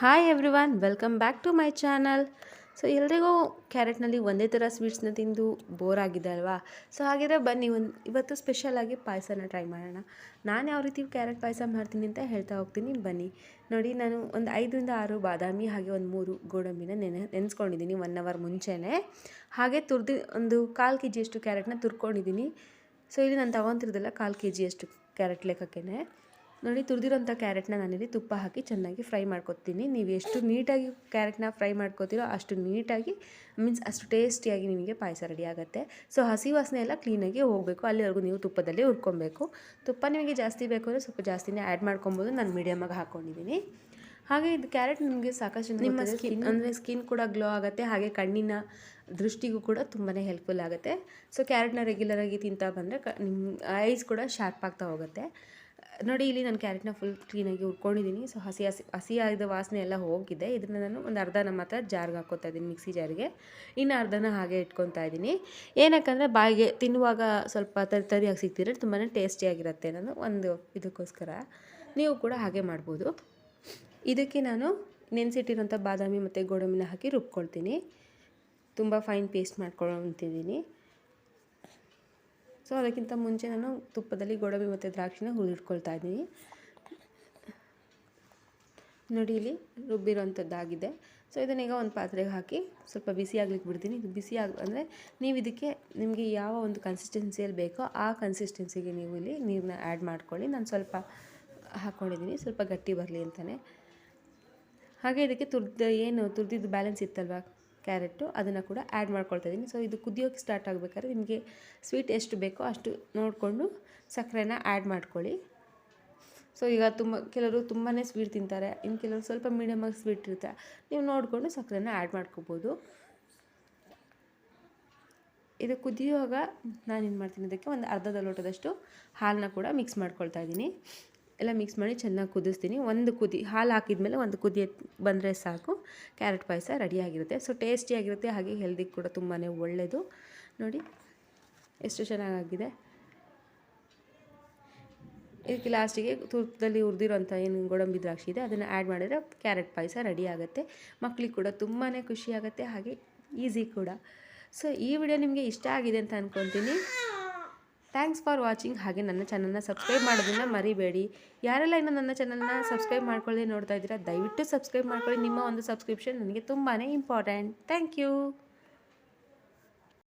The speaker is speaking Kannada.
Hi everyone welcome back to my channel so ಎಲ್ರಿಗೂ ಕ್ಯಾರೆಟ್ನಲ್ಲಿ ಒಂದೇ ಥರ ಸ್ವೀಟ್ಸ್ನ ತಿಂದು ಬೋರ್ ಆಗಿದೆ ಅಲ್ವಾ? ಸೊ ಹಾಗಿದ್ರೆ ಬನ್ನಿ, ಒಂದು ಇವತ್ತು ಸ್ಪೆಷಲಾಗಿ ಪಾಯಸನ ಟ್ರೈ ಮಾಡೋಣ. ನಾನು ಯಾವ ರೀತಿ ಕ್ಯಾರೆಟ್ ಪಾಯಸ ಮಾಡ್ತೀನಿ ಅಂತ ಹೇಳ್ತಾ ಹೋಗ್ತೀನಿ, ಬನ್ನಿ. ನೋಡಿ, ನಾನು ಒಂದು ಐದರಿಂದ ಆರು ಬಾದಾಮಿ, ಹಾಗೆ ಒಂದು ಮೂರು ಗೋಡಂಬಿನ ನೆನೆ ನೆನೆಸ್ಕೊಂಡಿದ್ದೀನಿ ಒನ್ ಅವರ್ ಮುಂಚೆನೇ. ಹಾಗೆ ತುರ್ದು ಒಂದು ಕಾಲು ಕೆ ಜಿಯಷ್ಟು ಕ್ಯಾರೆಟ್ನ ತುರ್ಕೊಂಡಿದ್ದೀನಿ. ಸೊ ಇಲ್ಲಿ ನಾನು ತಗೊಂತಿರೋದಿಲ್ಲ ಕಾಲು ಕೆ ಜಿಯಷ್ಟು ಕ್ಯಾರೆಟ್ ಲೆಕ್ಕಕ್ಕೇ ನೋಡಿ ತುರಿದಿರೋಂಥ ಕ್ಯಾರೆಟ್ನ ನಾನಿಲ್ಲಿ ತುಪ್ಪ ಹಾಕಿ ಚೆನ್ನಾಗಿ ಫ್ರೈ ಮಾಡ್ಕೊತೀನಿ. ನೀವು ಎಷ್ಟು ನೀಟಾಗಿ ಕ್ಯಾರೆಟ್ನ ಫ್ರೈ ಮಾಡ್ಕೋತೀರೋ ಅಷ್ಟು ನೀಟಾಗಿ ಮೀನ್ಸ್ ಅಷ್ಟು ಟೇಸ್ಟಿಯಾಗಿ ನಿಮಗೆ ಪಾಯಸ ರೆಡಿ ಆಗುತ್ತೆ. ಸೊ ಹಸಿ ವಾಸನೆ ಎಲ್ಲ ಕ್ಲೀನಾಗಿ ಹೋಗಬೇಕು. ಅಲ್ಲಿವರೆಗೂ ನೀವು ತುಪ್ಪದಲ್ಲಿ ಹುರ್ಕೊಬೇಕು. ತುಪ್ಪ ನಿಮಗೆ ಜಾಸ್ತಿ ಬೇಕು ಅಂದರೆ ಸ್ವಲ್ಪ ಜಾಸ್ತಿನೇ ಆ್ಯಡ್ ಮಾಡ್ಕೊಬೋದು. ನಾನು ಮೀಡಿಯಮಾಗಿ ಹಾಕ್ಕೊಂಡಿದ್ದೀನಿ ಹಾಗೆ ಇದು ಕ್ಯಾರೆಟ್ ನಿಮಗೆ ಸಾಕಷ್ಟು ನಿಮ್ಮ ಸ್ಕಿನ್ ಅಂದರೆ ಸ್ಕಿನ್ ಕೂಡ ಗ್ಲೋ ಆಗುತ್ತೆ. ಹಾಗೆ ಕಣ್ಣಿನ ದೃಷ್ಟಿಗೂ ಕೂಡ ತುಂಬಾ ಹೆಲ್ಪ್ಫುಲ್ ಆಗುತ್ತೆ. ಸೊ ಕ್ಯಾರೆಟ್ನ ರೆಗ್ಯುಲರಾಗಿ ತಿಂತಾ ಬಂದರೆ ಕ ನಿಮ್ಮ ಐಸ್ ಕೂಡ ಶಾರ್ಪ್ ಆಗ್ತಾ ಹೋಗುತ್ತೆ. ನೋಡಿ, ಇಲ್ಲಿ ನಾನು ಕ್ಯಾರೆಟ್ನ ಫುಲ್ ಕ್ಲೀನಾಗಿ ಉರ್ಕೊಂಡಿದ್ದೀನಿ ಸೊ ಹಸಿ ಹಸಿ ಹಸಿಯಾದ ವಾಸನೆ ಎಲ್ಲ ಹೋಗಿದೆ. ಇದನ್ನು ನಾನು ಒಂದು ಅರ್ಧ ನಮ್ಮ ಹತ್ರ ಜಾರ್ಗೆ ಹಾಕೋತಾ ಇದ್ದೀನಿ ಮಿಕ್ಸಿ ಜಾರಿಗೆ ಇನ್ನು ಅರ್ಧನ ಹಾಗೆ ಇಟ್ಕೊತಾ ಇದ್ದೀನಿ ಏನಕ್ಕಂದರೆ, ಬಾಯಿಗೆ ತಿನ್ನುವಾಗ ಸ್ವಲ್ಪ ತರಿ ತರಿಯಾಗಿ ಸಿಗ್ತಿದ್ರೆ ತುಂಬಾ ಟೇಸ್ಟಿಯಾಗಿರುತ್ತೆ ನಾನು ಒಂದು ಇದಕ್ಕೋಸ್ಕರ. ನೀವು ಕೂಡ ಹಾಗೆ ಮಾಡ್ಬೋದು. ಇದಕ್ಕೆ ನಾನು ನೆನೆಸಿಟ್ಟಿರೋಂಥ ಬಾದಾಮಿ ಮತ್ತು ಗೋಡಂಬಿನ ಹಾಕಿ ರುಬ್ಕೊಳ್ತೀನಿ. ತುಂಬ ಫೈನ್ ಪೇಸ್ಟ್ ಮಾಡ್ಕೊಳ್ತಿದ್ದೀನಿ ಸೊ ಅದಕ್ಕಿಂತ ಮುಂಚೆ ನಾನು ತುಪ್ಪದಲ್ಲಿ ಗೋಡಂಬಿ ಮತ್ತು ದ್ರಾಕ್ಷಿನ ಹುರಿದಿಟ್ಕೊಳ್ತಾ ಇದ್ದೀನಿ. ನೋಡಿ, ಇಲ್ಲಿ ರುಬ್ಬಿರೋಂಥದ್ದಾಗಿದೆ ಸೊ ಇದನ್ನೀಗ ಒಂದು ಪಾತ್ರೆಗೆ ಹಾಕಿ ಸ್ವಲ್ಪ ಬಿಸಿ ಆಗ್ಲಿಕ್ಕೆ ಬಿಡ್ತೀನಿ. ಇದು ಬಿಸಿ ಆಗ, ಅಂದರೆ ನೀವು ಇದಕ್ಕೆ ನಿಮಗೆ ಯಾವ ಒಂದು ಕನ್ಸಿಸ್ಟೆನ್ಸಿಯಲ್ಲಿ ಬೇಕೋ ಆ ಕನ್ಸಿಸ್ಟೆನ್ಸಿಗೆ ನೀವು ಇಲ್ಲಿ ನೀರನ್ನ ಆ್ಯಡ್ ಮಾಡ್ಕೊಳ್ಳಿ. ನಾನು ಸ್ವಲ್ಪ ಹಾಕ್ಕೊಂಡಿದ್ದೀನಿ ಸ್ವಲ್ಪ ಗಟ್ಟಿ ಬರಲಿ ಅಂತಲೇ ಹಾಗೆ ಇದಕ್ಕೆ ತುರ್ದು, ಏನು ತುರ್ದಿದ್ದು ಬ್ಯಾಲೆನ್ಸ್ ಇತ್ತಲ್ವ? ಕ್ಯಾರೆಟು ಅದನ್ನು ಕೂಡ ಆ್ಯಡ್ ಮಾಡ್ಕೊಳ್ತಾ ಇದ್ದೀನಿ. ಸೊ, ಇದು ಕುದಿಯೋಕ್ಕೆ ಸ್ಟಾರ್ಟ್ ಆಗಬೇಕಾದ್ರೆ ನಿಮಗೆ ಸ್ವೀಟ್ ಎಷ್ಟು ಬೇಕೋ ಅಷ್ಟು ನೋಡಿಕೊಂಡು ಸಕ್ಕರೆನ ಆ್ಯಡ್ ಮಾಡ್ಕೊಳ್ಳಿ. ಸೊ, ಈಗ ತುಂಬ, ಕೆಲವರು ತುಂಬಾ ಸ್ವೀಟ್ ತಿಂತಾರೆ, ಇನ್ನು ಕೆಲವರು ಸ್ವಲ್ಪ ಮೀಡಿಯಮಾಗಿ ಸ್ವೀಟ್ ಇರುತ್ತೆ, ನೀವು ನೋಡಿಕೊಂಡು ಸಕ್ಕರೆನ ಆ್ಯಡ್ ಮಾಡ್ಕೋಬೋದು. ಇದು ಕುದಿಯುವಾಗ ನಾನು ಏನು ಮಾಡ್ತೀನಿ ಅದಕ್ಕೆ ಒಂದು ಅರ್ಧದ ಲೋಟದಷ್ಟು ಹಾಲನ್ನ ಕೂಡ ಮಿಕ್ಸ್ ಮಾಡ್ಕೊಳ್ತಾ ಇದ್ದೀನಿ. ಎಲ್ಲ ಮಿಕ್ಸ್ ಮಾಡಿ ಚೆನ್ನಾಗಿ ಕುದಿಸ್ತೀನಿ. ಒಂದು ಕುದಿ, ಹಾಲು ಹಾಕಿದ್ಮೇಲೆ ಒಂದು ಕುದಿ ಬಂದರೆ ಸಾಕು. ಕ್ಯಾರೆಟ್ ಪಾಯಸ ರೆಡಿಯಾಗಿರುತ್ತೆ ಸೊ ಟೇಸ್ಟಿಯಾಗಿರುತ್ತೆ ಹಾಗೆ ಹೆಲ್ದಿ ಕೂಡ ತುಂಬಾ ಒಳ್ಳೆಯದು ನೋಡಿ, ಎಷ್ಟು ಚೆನ್ನಾಗಾಗಿದೆ. ಇದಕ್ಕೆ ಲಾಸ್ಟಿಗೆ ತುಪ್ಪದಲ್ಲಿ ಹುರಿದಿರೋಂಥ ಏನು ಗೋಡಂಬಿ ದ್ರಾಕ್ಷಿ ಇದೆ, ಅದನ್ನು ಆ್ಯಡ್ ಮಾಡಿದರೆ ಕ್ಯಾರೆಟ್ ಪಾಯಸ ರೆಡಿ ಆಗುತ್ತೆ. ಮಕ್ಕಳಿಗೆ ಕೂಡ ತುಂಬಾ ಖುಷಿಯಾಗುತ್ತೆ ಹಾಗೆ ಈಸಿ ಕೂಡ. ಸೊ ಈ ವಿಡಿಯೋ ನಿಮಗೆ ಇಷ್ಟ ಆಗಿದೆ ಅಂತ ಅಂದ್ಕೊತೀನಿ ಥ್ಯಾಂಕ್ಸ್ ಫಾರ್ ವಾಚಿಂಗ್ ಹಾಗೆ ನನ್ನ ಚಾನಲ್ನ ಸಬ್ಸ್ಕ್ರೈಬ್ ಮಾಡೋದನ್ನು ಮರಿಬೇಡಿ. ಯಾರೆಲ್ಲ ಇನ್ನೂ ನನ್ನ ಚಾನಲ್ನ ಸಬ್ಸ್ಕ್ರೈಬ್ ಮಾಡ್ಕೊಳ್ಳಿ ನೋಡ್ತಾ ಇದ್ದೀರಾ, ದಯವಿಟ್ಟು ಸಬ್ಸ್ಕ್ರೈಬ್ ಮಾಡ್ಕೊಳ್ಳಿ. ನಿಮ್ಮ ಒಂದು ಸಬ್ಸ್ಕ್ರಿಪ್ಷನ್ ನನಗೆ ತುಂಬಾ ಇಂಪಾರ್ಟೆಂಟ್ ಥ್ಯಾಂಕ್ ಯು